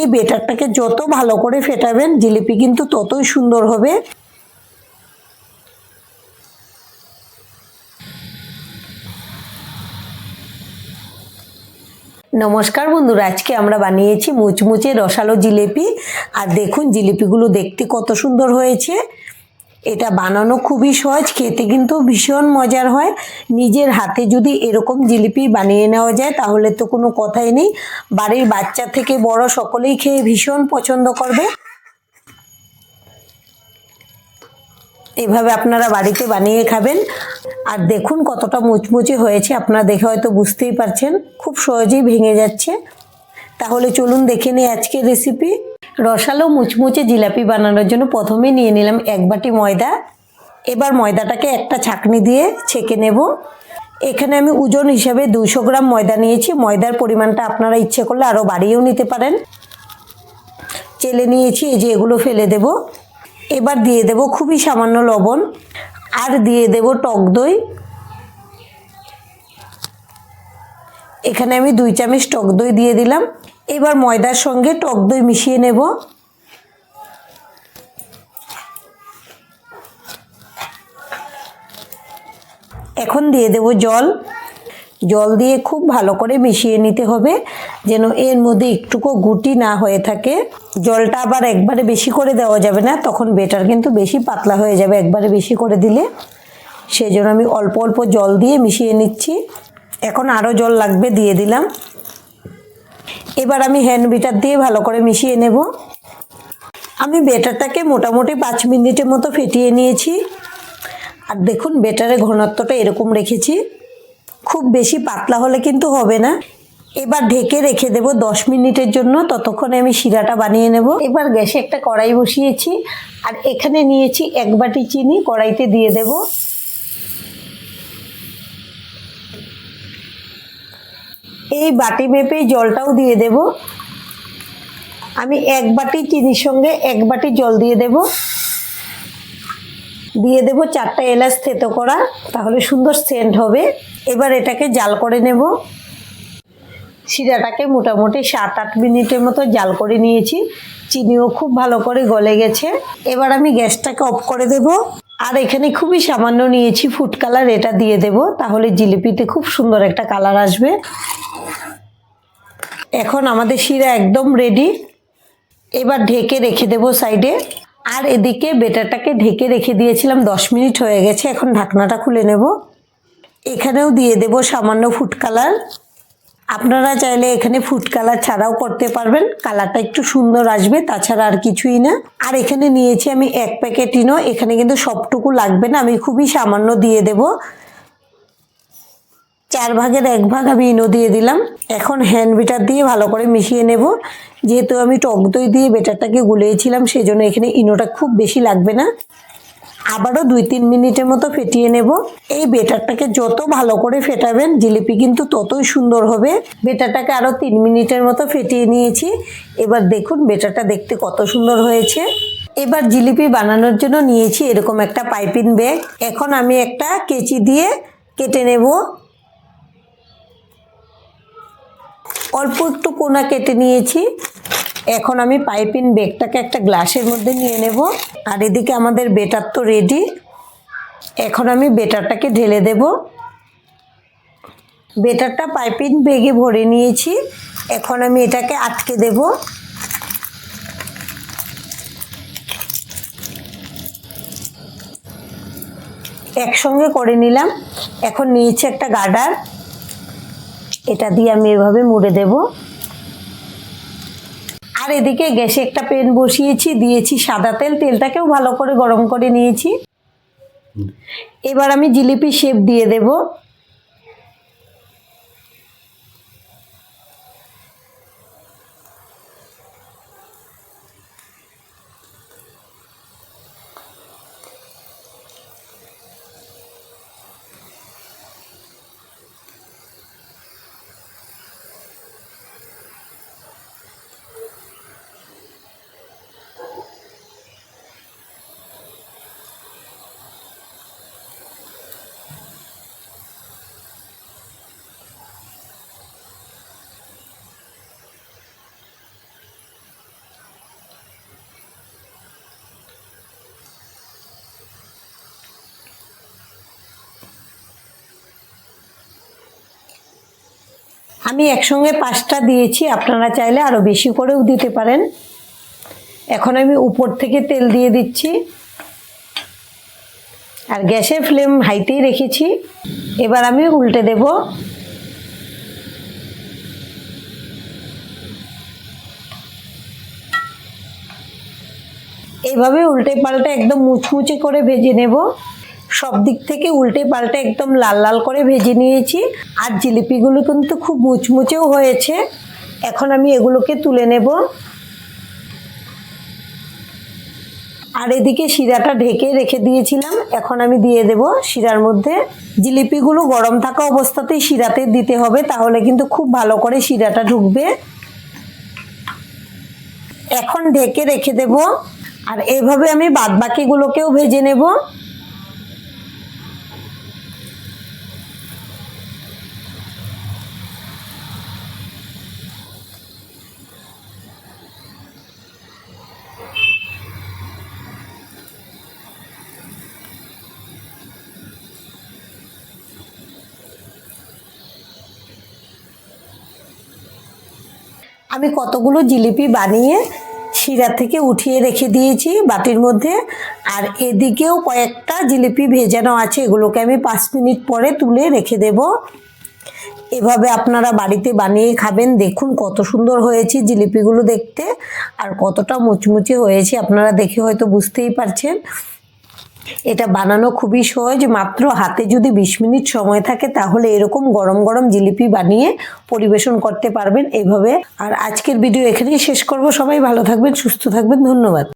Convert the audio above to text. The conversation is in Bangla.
এই বেটারটাকে যত ভালো করে ফেটাবেন জিলিপি কিন্তু ততই সুন্দর হবে। নমস্কার বন্ধুরা, আজকে আমরা বানিয়েছি মুচমুচে রসালো জিলিপি। আর দেখুন, জিলিপিগুলো দেখতে কত সুন্দর হয়েছে। এটা বানানো খুবই সহজ, খেতে কিন্তু ভীষণ মজার হয়। নিজের হাতে যদি এরকম জিলিপি বানিয়ে নেওয়া যায়, তাহলে তো কোনো কথাই নেই। বাড়ির বাচ্চা থেকে বড় সকলেই খেয়ে ভীষণ পছন্দ করবে। এভাবে আপনারা বাড়িতে বানিয়ে খাবেন। আর দেখুন কতটা মুচমুচে হয়েছে, আপনারা দেখে হয়তো বুঝতেই পারছেন। খুব সহজেই ভেঙে যাচ্ছে। তাহলে চলুন দেখে নিই আজকের রেসিপি রসালো মুচমুচে জিলাপি বানানোর জন্য প্রথমে নিয়ে নিলাম এক বাটি ময়দা। এবার ময়দাটাকে একটা ছাকনি দিয়ে ছেঁকে নেব। এখানে আমি ওজন হিসাবে দুশো গ্রাম ময়দা নিয়েছি। ময়দার পরিমাণটা আপনারা ইচ্ছে করলে আরও বাড়িয়েও নিতে পারেন। চেলে নিয়েছি, এই যে এগুলো ফেলে দেব। এবার দিয়ে দেব খুবই সামান্য লবণ। আর দিয়ে দেব টক দই। এখানে আমি দুই চামচ টক দই দিয়ে দিলাম। এবার ময়দার সঙ্গে টক দই মিশিয়ে নেব। এখন দিয়ে দেব জল। জল দিয়ে খুব ভালো করে মিশিয়ে নিতে হবে, যেন এর মধ্যে একটুকু গুটি না হয়ে থাকে। জলটা আবার একবারে বেশি করে দেওয়া যাবে না, তখন বেটার কিন্তু বেশি পাতলা হয়ে যাবে একবারে বেশি করে দিলে। সেই জন্য আমি অল্প অল্প জল দিয়ে মিশিয়ে নিচ্ছি। এখন আরও জল লাগবে, দিয়ে দিলাম। এবার আমি হ্যান্ড বিটার দিয়ে ভালো করে মিশিয়ে নেব। আমি বেটারটাকে মোটামুটি পাঁচ মিনিটের মতো ফেটিয়ে নিয়েছি। আর দেখুন, বেটারের ঘনত্বটা এরকম রেখেছি। খুব বেশি পাতলা হলে কিন্তু হবে না। এবার ঢেকে রেখে দেব দশ মিনিটের জন্য। ততক্ষণে আমি শিরাটা বানিয়ে নেব। এবার গ্যাসে একটা কড়াই বসিয়েছি। আর এখানে নিয়েছি এক বাটি চিনি, কড়াইতে দিয়ে দেব। এই বাটি মেপে জলটাও দিয়ে দেব। আমি এক বাটি চিনির সঙ্গে এক বাটি জল দিয়ে দেব। দিয়ে দেব চারটা এলাচ থেতো করা, তাহলে সুন্দর সেন্ট হবে। এবার এটাকে জাল করে নেব। শিরাটাকে মোটামুটি সাত আট মিনিটের মতো জাল করে নিয়েছি। চিনিও খুব ভালো করে গলে গেছে। এবার আমি গ্যাসটাকে অফ করে দেব। আর এখানে খুবই সামান্য নিয়েছি ফুড কালার, এটা দিয়ে দেব। তাহলে জিলিপিতে খুব সুন্দর একটা কালার আসবে। এখন আমাদের শিরা একদম রেডি এবার ঢেকে রেখে দেব সাইডে আর এদিকে বেটারটাকে ঢেকে রেখে দিয়েছিলাম, দশ মিনিট হয়ে গেছে, এখন ঢাকনাটা খুলে নেব। এখানেও দিয়ে দেব সামান্য ফুড কালার আপনারা চাইলে এখানে ফুড কালার ছাড়াও করতে পারবেন কালারটা একটু সুন্দর আসবে, তাছাড়া আর কিছুই না। আর এখানে নিয়েছি আমি এক প্যাকেট ইনো, এখানে কিন্তু সবটুকু লাগবে না, আমি খুবই সামান্য দিয়ে দেব। চার ভাগের এক ভাগ আমি ইনো দিয়ে দিলাম। এখন হ্যান্ড বিটার দিয়ে ভালো করে মিশিয়ে নেব। যেহেতু আমি টক দই দিয়ে বেটারটাকে গুলিয়েছিলাম সেই জন্য এখানে ইনোটা খুব বেশি লাগবে না। আবারও দুই তিন মিনিটের মতো ফেটিয়ে নেব। এই বেটারটাকে যত ভালো করে ফেটাবেন, জিলিপি কিন্তু ততই সুন্দর হবে। বেটারটাকে আরও তিন মিনিটের মতো ফেটিয়ে নিয়েছি। এবার দেখুন বেটারটা দেখতে কত সুন্দর হয়েছে। এবার জিলিপি বানানোর জন্য নিয়েছি এরকম একটা পাইপিং ব্যাগ। এখন আমি একটা কেচি দিয়ে কেটে নেব। অল্প একটু কোনা কেটে নিয়েছি। এখন আমি পাইপিং বেগটাকে একটা গ্লাসের মধ্যে নিয়ে নেব। আর এদিকে আমাদের বেটার তো রেডি এখন আমি বেটারটাকে ঢেলে দেব। বেটারটা পাইপিং বেগে ভরে নিয়েছি। এখন আমি এটাকে আটকে দেব। একসঙ্গে করে নিলাম। এখন নিয়েছি একটা গার্ডার। এটা দিয়ে আমি এভাবে মুড়ে দেব। আর এদিকে গ্যাসে একটা প্যান বসিয়েছি, দিয়েছি সাদা তেল, তেলটাকেও ভালো করে গরম করে নিয়েছি। এবার আমি জিলিপি শেপ দিয়ে দেব। আমি একসঙ্গে পাঁচটা দিয়েছি, আপনারা চাইলে আরও বেশি করেও দিতে পারেন। এখন আমি উপর থেকে তেল দিয়ে দিচ্ছি। আর গ্যাসের ফ্লেম হাইতেই রেখেছি। এবার আমি উল্টে দেব। এইভাবে উল্টে পাল্টে একদম মুচমুচে করে ভেজে নেব। সব দিক থেকে উল্টে পাল্টে একদম লাল লাল করে ভেজে নিয়েছি। আর জিলিপিগুলো কিন্তু খুব মুচমুচেও হয়েছে। এখন আমি এগুলোকে তুলে নেব। আর এদিকে শিরাটা ঢেকে রেখে দিয়েছিলাম। এখন আমি দিয়ে দেব শিরার মধ্যে। জিলিপিগুলো গরম থাকা অবস্থাতেই শিরাতে দিতে হবে, তাহলে কিন্তু খুব ভালো করে শিরাটা ঢুকবে। এখন ঢেকে রেখে দেব। আর এভাবে আমি বাদ বাকিগুলোকেও ভেজে নেব। আমি কতগুলো জিলিপি বানিয়ে শিরা থেকে উঠিয়ে রেখে দিয়েছি বাটির মধ্যে। আর এদিকেও কয়েকটা জিলিপি ভেজানো আছে, এগুলোকে আমি পাঁচ মিনিট পরে তুলে রেখে দেব। এভাবে আপনারা বাড়িতে বানিয়ে খাবেন। দেখুন কত সুন্দর হয়েছে জিলিপিগুলো দেখতে। আর কতটা মুচমুচে হয়েছে, আপনারা দেখে হয়তো বুঝতেই পারছেন। এটা বানানো খুবই সহজ, মাত্র হাতে যদি বিশ মিনিট সময় থাকে তাহলে এরকম গরম গরম জিলিপি বানিয়ে পরিবেশন করতে পারবেন এইভাবে আর আজকের ভিডিও এখানেই শেষ করব। সবাই ভালো থাকবেন, সুস্থ থাকবেন, ধন্যবাদ।